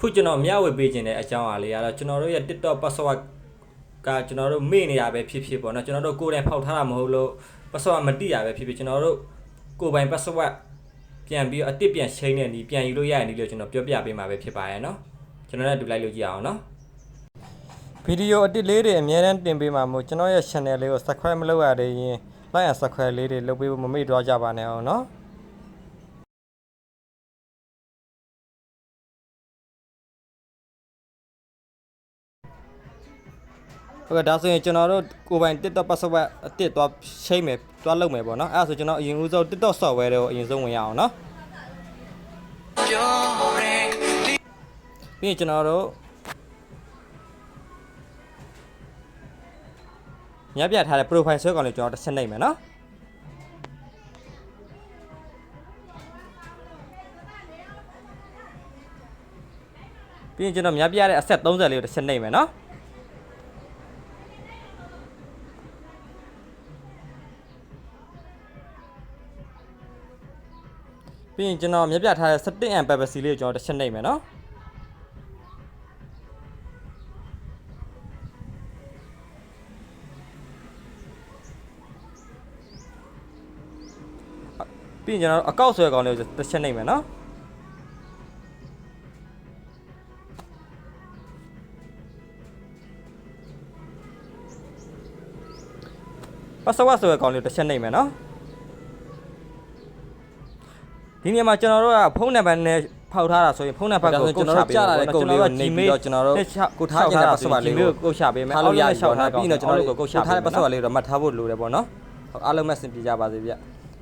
ခုကျွန်တော်မျှဝေပေးခြင်းတဲ့အကြောင်းအရာလေးကတော့ကျွန်တော်တို့ရဲ့ TikTok password ကကျွန်တော်တို့မေ့နေရပဲဖြစ်ဖြစ်ပေါ့နော်ကျွန်တော်တို့ကိုယ်တိုင်ဖောက်ထားတာမဟုတ်လို့ password မတိရပဲဖြစ်ဖြစ်ကျွန်တော်တို့ကိုယ်ပိုင် password ပြန်ပြီးအတစ်ပြန်ချိန်တဲ့နီးပြန်ယူလို့ရတဲ့နီးလို့ကျွန်တော်ပြောပြပေးမှာပဲဖြစ်ပါရဲ့နော်ကျွန်တော်လည်းအတူလိုက်လို့ကြည့်အောင်နော်ဗီဒီယိုအတစ်လေးတွေအများတန်းတင်ပေးမှာမို့ကျွန်တော်ရဲ့ channel လေးကို subscribe မလုပ်ရသေးရင် like and subscribe လေးတွေလုပ်ပေးဖို့မမေ့တော့ကြပါနဲ့အောင်နော် ဟုတ်ကဲ့ဒါဆိုရင်ကျွန်တော်တို့ကိုယ်ပိုင် TikTok password အတစ်သွားချိန်မယ်သွားလုပ်မယ်ပေါ့နော်အဲ့ဒါဆိုကျွန်တော်အရင်ဦးဆုံး TikTok software တွေကိုအရင်ဆုံးဝင်ရအောင်နော်ပြီးရင်ကျွန်တော်တို့ညပြထားတဲ့ profile ဆွဲကောင်လေးကျွန်တော်တစ်ချက်နှိပ်မယ်နော်ပြီးရင်ကျွန်တော်မြပြတဲ့အဆက်30လေးကိုတစ်ချက်နှိပ်မယ်နော် ပြီးရင်ကျွန်တော်မြက်ပြထားတဲ့ setting and privacy လေးကိုကျွန်တော်တစ်ချက်နှိပ်မယ်နော်အပြီးရင်ကျွန်တော်အကောက်ဆွဲကောင်လေးကိုတစ်ချက်နှိပ်မယ်နော်ပတ်စဝတ်ဆွဲကောင်လေးကိုတစ်ချက်နှိပ်မယ်နော် ဒီနေရာမှာကျွန်တော်တို့ကဖုန်းနံပါတ်နဲ့ဖောက်ထားတာဆိုရင်ဖုန်းနံပါတ်ကိုကျွန်တော်တို့ကြားလာတဲ့ကုတ်လေးကိုနေပြီးတော့ကျွန်တော်တို့ကိုထားကျင်တဲ့ပတ်စဝတ်လေးကိုကုတ်ချပေးမယ်ထားလို့ရပြီရှောက်ထားပေါ့နော်ပြီးတော့ကျွန်တော်တို့ကိုကုတ်ချကိုထားထားတဲ့တဲ့ပတ်ပတ်စစဝဝတ်တ်လေးတော့မှတ်ထားဖို့လိုတယ်ပေါ့နော်ဟုတ်အားလုံးမဲ့စင်ပြကြပါစေဗျ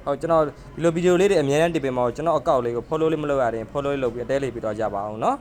ဟုတ်ကျွန်တော်ဒီလိုဗီဒီယိုလေးတွေအများနဲ့တင်ပေးမှာကျွန်တော်အကောက်လေးကို follow လေးမလုပ်ရရင် follow လေးလုပ်ပြီးအတဲလေးပြီးတော့ကြပါအောင်နော်